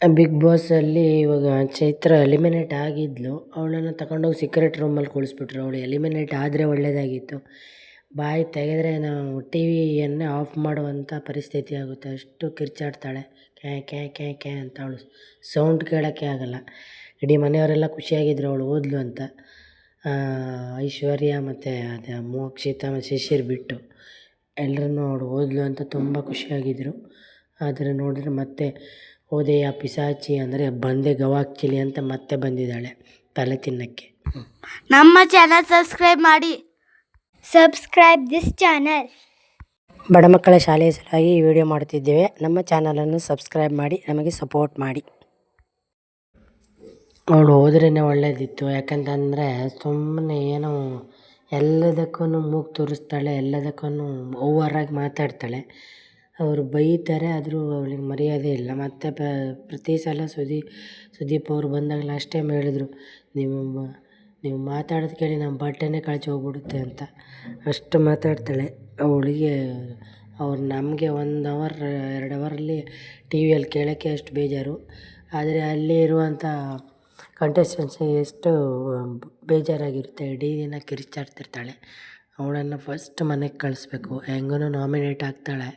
Big ಬಾಸಲ್ಲಿ ಇವಾಗ Chaitra eliminate ಆಗಿದ್ಲು. ಅವಳನ್ನು ತಗೊಂಡೋಗಿ ಸೀಕ್ರೆಟ್ ರೂಮಲ್ಲಿ ಕೂರಿಸ್ಬಿಟ್ರು ಅವಳು. ಎಲಿಮಿನೇಟ್ ಆದರೆ ಒಳ್ಳೆಯದಾಗಿತ್ತು ಬಾಯಿ ತೆಗೆದ್ರೆ ನಾವು ಟಿ ವಿಯನ್ನೇ ಆಫ್ ಮಾಡುವಂಥ ಪರಿಸ್ಥಿತಿ ಆಗುತ್ತೆ. ಅಷ್ಟು ಕಿರ್ಚಾಡ್ತಾಳೆ. ಕ್ಯಾ ಕ್ಯಾ ಕ್ಯಾ ಕ್ಯಾ ಅಂತ ಅವಳು ಸೌಂಡ್ ಕೇಳೋಕ್ಕೆ ಆಗೋಲ್ಲ. ಇಡೀ ಮನೆಯವರೆಲ್ಲ ಖುಷಿಯಾಗಿದ್ರು ಅವಳು ಓದ್ಲು ಅಂತ. ಐಶ್ವರ್ಯ ಮತ್ತು ಅದು ಮೋಕ್ಷಿತ ಮತ್ತು ಶಿಶಿರ್ ಬಿಟ್ಟು ಎಲ್ರೂ ಅವಳು ಓದ್ಲು ಅಂತ ತುಂಬ ಖುಷಿಯಾಗಿದ್ದರು ಆದರೆ ನೋಡಿದ್ರೆ ಮತ್ತೆ ಹೋದೆಯಾ ಪಿಶಾಚಿ ಅಂದರೆ ಬಂದೆ ಗವಾಕ್ಚಿಲಿ ಅಂತ ಮತ್ತೆ ಬಂದಿದ್ದಾಳೆ ತಲೆ ತಿನ್ನಕ್ಕೆ. ನಮ್ಮ ಚಾನಲ್ ಸಬ್ಸ್ಕ್ರೈಬ್ ಮಾಡಿ. ಸಬ್ಸ್ಕ್ರೈಬ್ ದಿಸ್ ಚಾನಲ್ ಬಡ ಮಕ್ಕಳ ಶಾಲೆಯ ಸಲುವಾಗಿ ಈ ವಿಡಿಯೋ ಮಾಡುತ್ತಿದ್ದೇವೆ. ನಮ್ಮ ಚಾನಲನ್ನು ಸಬ್ಸ್ಕ್ರೈಬ್ ಮಾಡಿ ನಮಗೆ ಸಪೋರ್ಟ್ ಮಾಡಿ. ಅವಳು ಹೋದ್ರೇ ಒಳ್ಳೇದಿತ್ತು. ಯಾಕಂತಂದರೆ ಸುಮ್ಮನೆ ಏನೋ ಎಲ್ಲದಕ್ಕೂ ಮೂಗು ತೋರಿಸ್ತಾಳೆ ಎಲ್ಲದಕ್ಕೂ ಓವರಾಗಿ ಮಾತಾಡ್ತಾಳೆ. ಅವರು ಬೈತಾರೆ, ಆದರೂ ಅವ್ಳಿಗೆ ಮರ್ಯಾದೆ ಇಲ್ಲ. ಮತ್ತು ಪ್ರತಿ ಸಲ ಸುದೀಪ್ ಸುದೀಪ್ ಅವರು ಬಂದಾಗ ಲಾಸ್ಟ್ ಟೈಮ್ ಹೇಳಿದ್ರು, ನೀವು ನೀವು ಮಾತಾಡೋದು ಕೇಳಿ ನಮ್ಮ ಬಟ್ಟೆನೇ ಕಳಚಿ ಹೋಗ್ಬಿಡುತ್ತೆ ಅಂತ. ಅಷ್ಟು ಮಾತಾಡ್ತಾಳೆ. ಅವಳಿಗೆ, ಅವ್ರು ನಮಗೆ ಒಂದು ಅವರ್, ಎರಡು ಅವರಲ್ಲಿ ಟಿ ವಿಯಲ್ಲಿ ಕೇಳೋಕ್ಕೆ ಅಷ್ಟು ಬೇಜಾರು. ಆದರೆ ಅಲ್ಲಿ ಇರುವಂಥ ಕಂಟೆಸ್ಟೆನ್ಸಿ ಎಷ್ಟು ಬೇಜಾರಾಗಿರುತ್ತೆ. ಇಡೀ ದಿನ ಕಿರ್ಚಾಡ್ತಿರ್ತಾಳೆ. ಅವಳನ್ನು ಫಸ್ಟ್ ಮನೆಗೆ ಕಳಿಸ್ಬೇಕು. ಹೆಂಗೂ ನಾಮಿನೇಟ್ ಆಗ್ತಾಳೆ.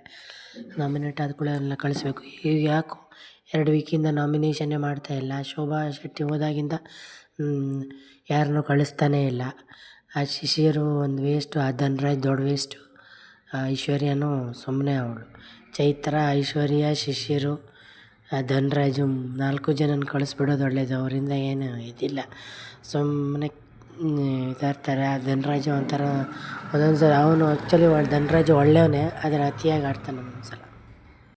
ನಾಮಿನೇಟ್ ಆದ ಕೂಡ ಅವನ್ನ ಕಳಿಸ್ಬೇಕು. ಈಗ ಯಾಕೋ ಎರಡು ವೀಕಿಂದ ನಾಮಿನೇಷನ್ನೇ ಮಾಡ್ತಾ ಇಲ್ಲ. ಶೋಭಾ ಶೆಟ್ಟಿ ಹೋದಾಗಿಂದ ಯಾರನ್ನೂ ಕಳಿಸ್ತಾನೇ ಇಲ್ಲ. ಆ ಶಿಶಿರು ಒಂದು ವೇಸ್ಟು ಆ ಧನರಾಜ್ ದೊಡ್ಡ ವೇಸ್ಟು ಆ ಐಶ್ವರ್ಯನೂ ಸುಮ್ಮನೆ ಅವಳು. ಚೈತ್ರ, ಐಶ್ವರ್ಯ ಶಿಷ್ಯರು ಆ ಧನ್ರಾಜು ನಾಲ್ಕು ಜನನ ಕಳಿಸ್ಬಿಡೋದು ಒಳ್ಳೇದು. ಅವರಿಂದ ಏನು ಇದಿಲ್ಲ. ಸುಮ್ಮನೆ ಇರ್ತಾರೆ ಆ ಧನ್ರಾಜು ಒಂಥರ ಒಂದೊಂದು ಸಲ ಅವನು ಆ್ಯಕ್ಚುಲಿ ಧನ್ರಾಜು ಒಳ್ಳೆಯವನೇ, ಆದರೆ ಅತಿಯಾಗಿ ಆಡ್ತಾನೆ ಒಂದೊಂದು ಸಲ